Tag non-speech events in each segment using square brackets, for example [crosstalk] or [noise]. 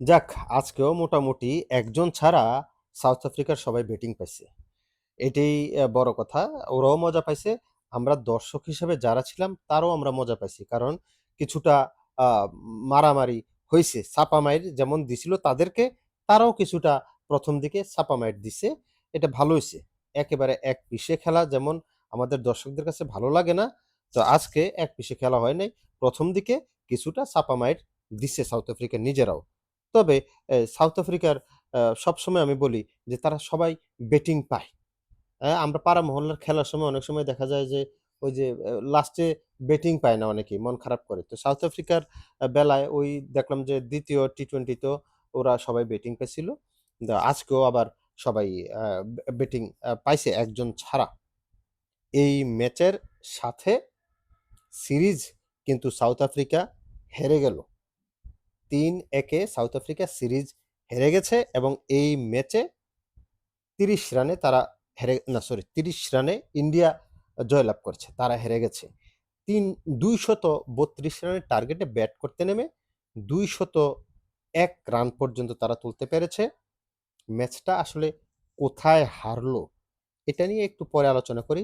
যাক, আজকেও মোটামুটি একজন ছাড়া সাউথ আফ্রিকার সবাই ব্যাটিং পাইছে। এটাই বড় কথা। ওরাও মজা পাইছে। আমরা দর্শক হিসেবে যারা ছিলাম, তারও আমরা মজা পাইছি। কারণ কিছুটা মারামারি হয়েছে ছাপামাইর যেমন দিছিল তাদেরকে, তারাও কিছুটা প্রথম দিকে ছাপামাইর দিছে। এটা ভালো হয়েছে একেবারে এক পিসে খেলা যেমন আমাদের দর্শকদের কাছে ভালো লাগে না। তো আজকে এক পিসে খেলা হয় নাই। প্রথম দিকে কিছুটা ছাপামাইর দিছে সাউথ আফ্রিকা নিজেরাও। তবে সাউথ আফ্রিকার সবসময় আমি বলি যে তারা সবাই ব্যাটিং পায়। আমরা পাড়া মহল্লার খেলার সময় অনেক সময় দেখা যায় যে ওই যে লাস্টে ব্যাটিং পায় না অনেকেই, মন খারাপ করে। তো সাউথ আফ্রিকার বেলায় ওই দেখলাম যে দ্বিতীয় টি টোয়েন্টিতেও ওরা সবাই ব্যাটিং পেয়েছিল আজকেও আবার সবাই ব্যাটিং পাইছে একজন ছাড়া। এই ম্যাচের সাথে সিরিজ কিন্তু সাউথ আফ্রিকা হেরে গেল। তিন একে সাউথ আফ্রিকা সিরিজ হেরে গেছে এবং এই ম্যাচে তিরিশ রানে তারা হেরে, না, সরি, তিরিশ রানে ইন্ডিয়া জয়লাভ করছে, তারা হেরে গেছে। তিন, দুইশত বত্রিশ রানের টার্গেটে ব্যাট করতে নেমে দুইশত এক রান পর্যন্ত তারা তুলতে পেরেছে। ম্যাচটা আসলে কোথায় হারলো এটা নিয়ে একটু পরে আলোচনা করি।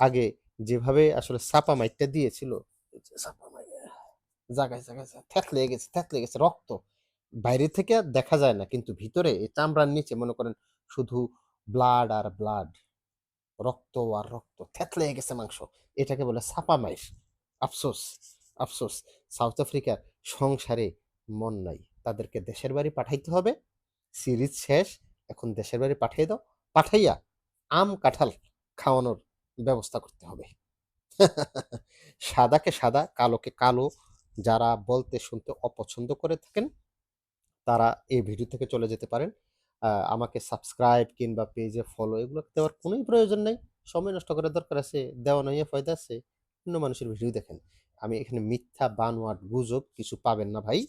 আগে যেভাবে আসলে সাপা মাইটটা দিয়েছিল, সাপা জায়গায় জায়গায় থ্যাতলে গেছে থ্যাতলে গেছে, রক্ত। বাইরে থেকে দেখা যায় না, কিন্তু ভিতরে এই চামড়ার নিচে, মনে করেন শুধু ব্লাড আর ব্লাড রক্ত আর রক্ত থ্যাতলে গেছে মাংস। এটাকে বলে সাপা মাইর আফসোস আফসোস। সাউথ আফ্রিকার সংসারে মন নাই। তাদেরকে দেশের বাড়ি পাঠাইতে হবে। সিরিজ শেষ, এখন দেশের বাড়ি পাঠিয়ে দাও। পাঠাইয়া আম, কাঁঠাল খাওয়ানোর ব্যবস্থা করতে হবে। [laughs] সাদাকে সাদা, কালোকে কালো যারা বলতে শুনতে অপছন্দ করে থাকেন, তারা এই ভিডিও থেকে চলে যেতে পারেন। আমাকে সাবস্ক্রাইব কিংবা পেজে ফলো এগুলো দেওয়ার কোনোই প্রয়োজন নেই। সময় নষ্ট করার দরকার আছে, দেওয়া নয় ফয়দা আছে, অন্য মানুষের ভিডিও দেখেন। আমি এখানে মিথ্যা বানওয়াট গুজব কিছু পাবেন না ভাই।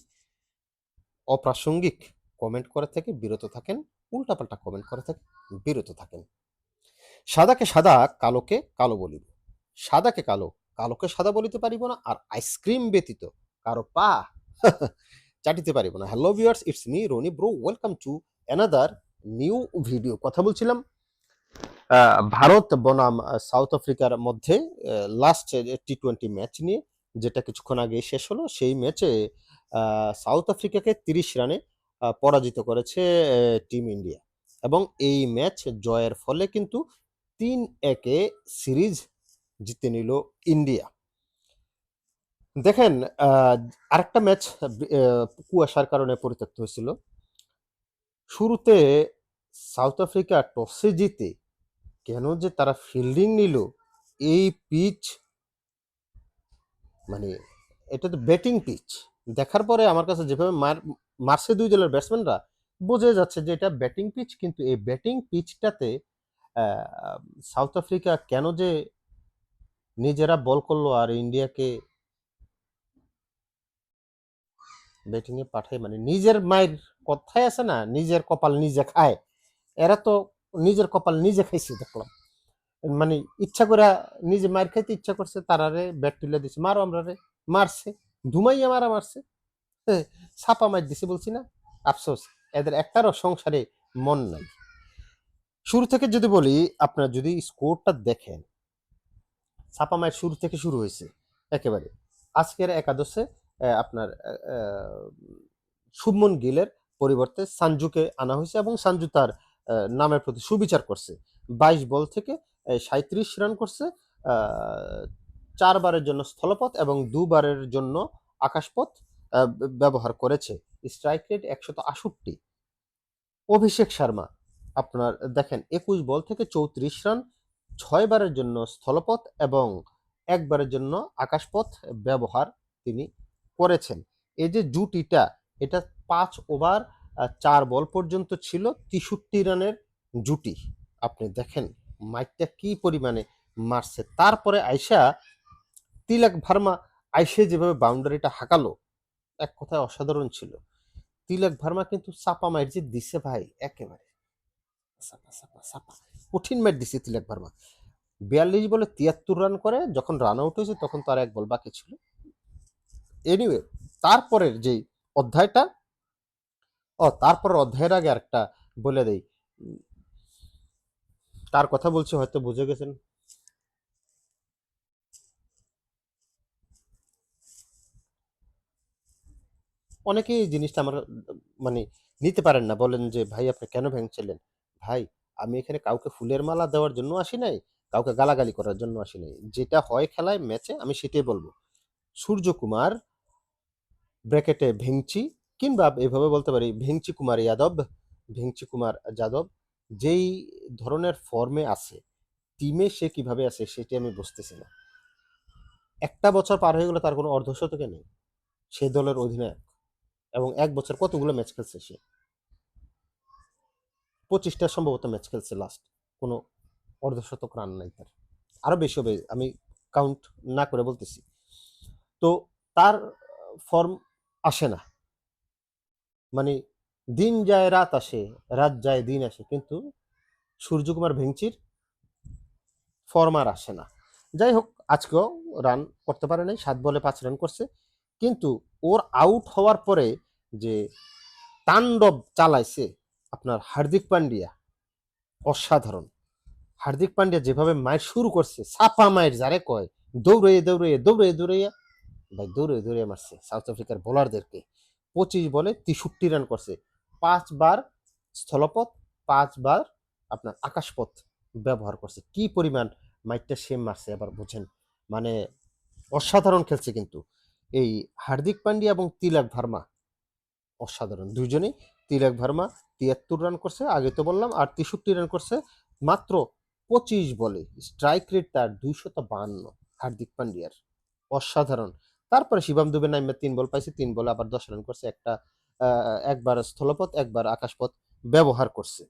অপ্রাসঙ্গিক কমেন্ট করে থেকে, বিরত থাকেন, উল্টাপাল্টা কমেন্ট করে থেকে, বিরত থাকেন। সাদাকে সাদা, কালোকে কালো বলিব। সাদাকে কালো কালোকে সাদা বলিতে পারিব না আর আইসক্রিম ব্যতীত কারও পা [laughs] চাটিতে পারিব না। Hello viewers it's me Roni bro welcome to another new video কথা বলছিলাম ভারত বনাম সাউথ আফ্রিকার মধ্যে লাস্ট টি টোয়েন্টি ম্যাচ নিয়ে, যেটা কিছুক্ষণ আগে শেষ হলো, সেই ম্যাচে সাউথ আফ্রিকাকে তিরিশ রানে পরাজিত করেছে টিম ইন্ডিয়া এবং এই ম্যাচ জয়ের ফলে কিন্তু তিন একে সিরিজ জিতে নিল ইন্ডিয়া। দেখেন আরেকটা ম্যাচ কুয়াশার কারণে পরিত্যক্ত হয়েছিল। শুরুতে সাউথ আফ্রিকা টসে জিতে কেন যে তারা ফিল্ডিং নিল, এই পিচ মানে এটা তো ব্যাটিং পিচ। দেখার পরে আমার কাছে যেভাবে মার, মারছে দুই দলের ব্যাটসম্যানরা বোঝা যাচ্ছে যে এটা ব্যাটিং পিচ, কিন্তু এই ব্যাটিং পিচটাতে সাউথ আফ্রিকা কেন যে নিজেরা বল করল আর ইন্ডিয়াকে ব্যাটিং এ পাঠায় মানে নিজের মায়ের কথায় আছে না নিজের কপাল নিজে খায়। এরা তো নিজের কপাল নিজে খাইছে দেখলাম। মানে ইচ্ছা করে নিজে মার খাইতে ইচ্ছা করছে তারারে ব্যাট তুলে দিছে মারো আমরা রে মারছে। ধুমাইয়া মারা মারছে। হ্যাঁ, ছাপা মার দিছে বলছি না। আফসোস এদের একটারও সংসারে মন নাই। শুরু থেকে যদি বলি আপনার যদি স্কোরটা দেখেন ছাপা মায়ের শুরু থেকে শুরু হয়েছে, একেবারে। আজকের একাদশে আপনার শুভমন গিলের পরিবর্তে সানজুকে আনা হয়েছে এবং সানজু তার নামের প্রতি সুবিচার করছে। বাইশ বল থেকে সাঁত্রিশ রান করছে চারবারের জন্য স্থলপথ এবং দুবারের জন্য আকাশপথ ব্যবহার করেছে। স্ট্রাইক রেট একশত আষট্টি। অভিষেক শর্মা, আপনার দেখেন, একুশ বল থেকে চৌত্রিশ রান ছয় বারের জন্য স্থলপথ এবং একবারের জন্য আকাশপথ ব্যবহার তিনি করেছেন। এই যে জুটিটা, এটা পাঁচ ওভার চার বল পর্যন্ত ছিল, তেষট্টি রানের জুটি। আপনি দেখেন মাইকটা কি পরিমাণে মারছে। তারপরে আইসা তিলক ভার্মা আইসে যেভাবে বাউন্ডারিটা হাঁকালো, এক কথায় অসাধারণ ছিল। তিলক ভার্মা কিন্তু চাপা মাইর যে দিছে ভাই, একেবারে। চাপা চাপা চাপা। কঠিন ম্যাচ দিছে তিলক ভার্মা বিয়াল্লিশ বলে তিয়াত্তর রান করে, যখন রান আউট হয়েছে তখন তার এক বল বাকি ছিল। এনিওয়ে তারপরের যেই অধ্যায়টা, ও তারপর অধ্যায়ের আগে আরেকটা বলে দেই। তার কথা বলছি, হয়তো বুঝে গেছেন। অনেকেই জিনিসটা আমার মানে নিতে পারেন না। বলেন যে, ভাই, আপনি কেন ভেঙেছিলেন? ভাই আমি এখানে কাউকে ফুলের মালা দেওয়ার জন্য আসি নাই, কাউকে গালাগালি করার জন্য আসি নাই। যেটা হয় খেলায় ম্যাচে আমি সেটাই বলব। সূর্যকুমার ব্র্যাকেটে ভেংচি কিংবা এভাবে বলতে পারি ভেংচি কুমার যাদব ভেংচি কুমার যাদব যেই ধরনের ফর্মে আছে টিমে সে কীভাবে আছে সেটি আমি বুঝতেছি না। একটা বছর পার হয়ে গেলে, তার কোনো অর্ধশতকে নেই। সে দলের অধিনায়ক এবং এক বছর কতগুলো ম্যাচ খেলছে সে? পঁচিশটা সম্ভবত ম্যাচ খেলছে লাস্ট কোনো অর্ধশতক রান নাই তার। আরও বেশি হবে, আমি কাউন্ট না করে বলতেছি। তো তার ফর্ম আসে না। মানে দিন যায়, রাত আসে, রাত যায়, দিন আসে, কিন্তু সূর্যকুমার ভেংচির ফর্ম আর আসে না। যাই হোক, আজকেও রান করতে পারে নাই, সাত বলে পাঁচ রান করছে, কিন্তু ওর আউট হওয়ার পরে যে তাণ্ডব চালাইছে আপনার হার্দিক পান্ডিয়া, অসাধারণ। হার্দিক পান্ডিয়া যেভাবে মায়ের শুরু করছে ছাপা মায়ের যারে কয় দৌড়ে দৌড়ে দৌড়ে দৌড়াইয়া, ভাই দৌড়ে দৌড়ে মারছে সাউথ আফ্রিকার বোলারদেরকে পঁচিশ বলে তেষট্টি রান করছে। পাঁচবার স্থলপথ, পাঁচবার আপনার আকাশপথ ব্যবহার করছে। কি পরিমাণ মাইটটা সে মারছে এবার বুঝেন। মানে অসাধারণ খেলছে কিন্তু। এই হার্দিক পান্ডিয়া এবং তিলক ভার্মা অসাধারণ। দুইজনেই তিলক ভার্মা তিয়াত্তর রান করছে, আগে তো বললাম, আর তেষট্টি রান করছে মাত্র পঁচিশ বলে। স্ট্রাইক রেট তার দুইশত বাহান্ন, হার্দিক পান্ডিয়ার। অসাধারণ। তারপরে শিবাম দুবে নাইমে তিন বল পাইছে, তিন বলে আবার দশ রান করছে, একটা একবার স্থলপথ, একবার আকাশপথ ব্যবহার করছে।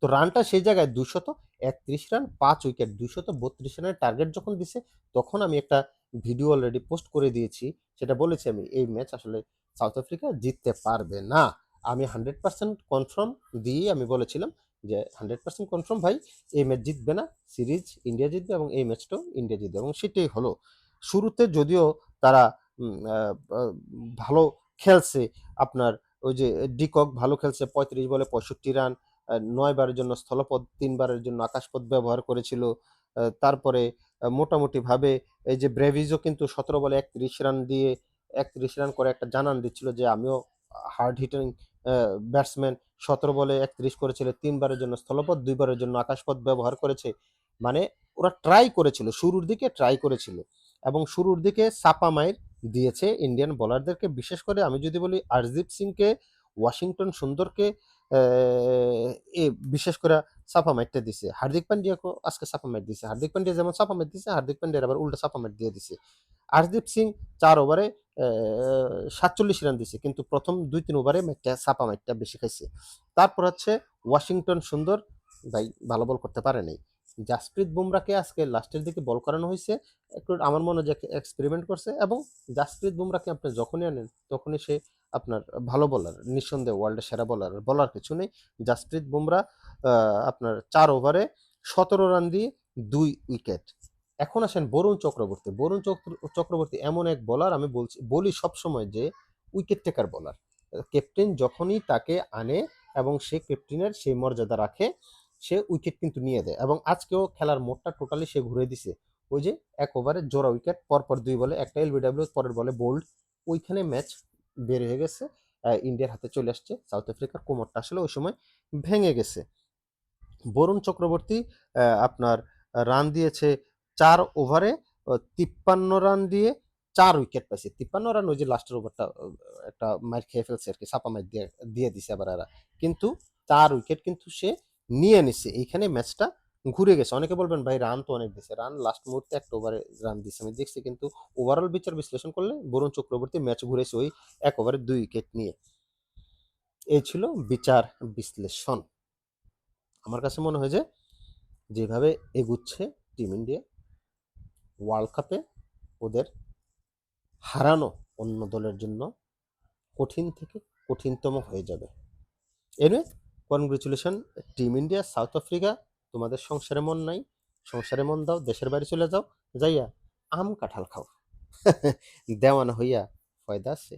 তো রানটা সেই জায়গায় দুশত একত্রিশ রান পাঁচ উইকেট দুশত বত্রিশ রানের টার্গেট যখন দিছে, তখন আমি একটা ভিডিও অলরেডি পোস্ট করে দিয়েছি। সেটা বলেছি আমি, এই ম্যাচ আসলে সাউথ আফ্রিকা জিততে পারবে না। আমি হান্ড্রেড পার্সেন্ট কনফার্ম দিয়ে আমি বলেছিলাম যে হান্ড্রেড পার্সেন্ট কনফার্ম ভাই, এই ম্যাচ জিতবে না সিরিজ ইন্ডিয়া জিতবে এবং এই ম্যাচটাও ইন্ডিয়া জিতবে এবং সেটাই হলো। শুরুতে যদিও তারা ভালো খেলছে, আপনার ওই যে ডিকক ভালো খেলছে, পঁয়ত্রিশ বলে পঁয়ষট্টি রান নয় বারের জন্য স্থলপথ তিনবারের জন্য আকাশপথ ব্যবহার করেছিল তারপরে মোটামুটিভাবে এই যে ব্রেভিজও কিন্তু সতেরো বলে একত্রিশ রান দিয়ে, একত্রিশ রান করে একটা জানান দিচ্ছিল যে আমিও হার্ড হিটিং ব্যাটসম্যান সতেরো বলে একত্রিশ করেছিল তিনবারের জন্য স্থলপথ দুইবারের জন্য আকাশপথ ব্যবহার করেছে। মানে ওরা ট্রাই করেছিল, শুরুর দিকে ট্রাই করেছিল এবং শুরুর দিকে সাপা মাইর দিয়েছে ইন্ডিয়ান বোলারদেরকে বিশেষ করে আমি যদি বলি আরদীপ সিংকে, ওয়াশিংটন সুন্দরকে এ বিশেষ করে সাপা মাইটটা দিছে। হার্দিক পান্ডিয়াকে আজকে সাপা মাইট দিছে। হার্দিক পান্ডিয়া যেমন সাপা মাইট দিছে, হার্দিক পান্ডিয়ার আবার উল্টা সাপা মাইট দিয়ে দিছে। আরদীপ সিং চার ওভারে সাতচল্লিশ রান দিছে, কিন্তু প্রথম দুই, তিন ওভারে ম্যাচটা সাপা ম্যাচটা বেশি খাইছে। তারপর হচ্ছে ওয়াশিংটন সুন্দর, ভাই, ভালো বল করতে পারে নাই। জাসপ্রীত বুমরাকে আজকে লাস্টের দিকে বল করানো হয়েছে, একটু আমার মনে হয় এক্সপেরিমেন্ট করছে এবং জাসপ্রীত বুমরাকে আপনি যখনই আনেন, তখনই সে আপনার ভালো বলার নিঃসন্দেহে ওয়ার্ল্ডের সেরা বলার বলার কিছু নেই। জাসপ্রীত বুমরা আপনার চার ওভারে সতেরো রান দিয়ে দুই উইকেট এখন আসেন বরুণ চক্রবর্তী। বরুণ চক্র- চক্রবর্তী এমন এক বলার আমি বলছি, বলি সবসময় যে উইকেট টেকার বলার ক্যাপ্টেন যখনই তাকে আনে এবং সে ক্যাপ্টেনের সেই মর্যাদা রাখে, সে উইকেট কিন্তু নিয়ে দেয় এবং আজকেও খেলার মোডটা টোটালি সে ঘুরে দিছে। ওই যে এক ওভারে জোড়া উইকেট পরপর দুই বলে, একটা এলবিডব্লিউ পরের বলে বোল্ড ওইখানে ম্যাচ বের হয়ে গেছে ইন্ডিয়ার হাতে চলে আসছে সাউথ আফ্রিকার কোমরটা আসলে ওই সময় ভেঙে গেছে। বরুণ চক্রবর্তী আপনার রান দিয়েছে চার ওভারে তিপ্পান্ন রান দিয়ে চার উইকেট পাইছে। তিপ্পান্ন রান ওই যে লাস্টের ওভারটা একটা মার খেয়ে ফেলছে আর কি, ছাপা মার দিয়ে দিয়ে দিছে আবার এরা। কিন্তু চার উইকেট কিন্তু সে নিয়ে নিছে। এইখানে ম্যাচটা ঘুরে গেছে। অনেকে বলবেন, ভাই, রান তো অনেক দিছে রান লাস্ট মুহূর্তে একটা ওভারে রান দিছে। আমি দেখছি কিন্তু ওভারঅল বিচার বিশ্লেষণ করলে বরুণ চক্রবর্তী ম্যাচ ঘুরেছে ওই এক ওভারে দুই উইকেট নিয়ে। এই ছিল বিচার বিশ্লেষণ। আমার কাছে মনে হয় যে, যেভাবে এগুচ্ছে টিম ইন্ডিয়া ওয়ার্ল্ড কাপে ওদের হারানো অন্য দলের জন্য কঠিন থেকে কঠিনতম হয়ে যাবে। এনে congratulation team India South Africa তোমাদের সংসারে মন নাই, সংসারে মন দাও, দেশের বাড়ি চলে যাও, যাইয়া আম কাঁঠাল খাও। [laughs] দেওয়ানা হইয়া ফয়দা আছে।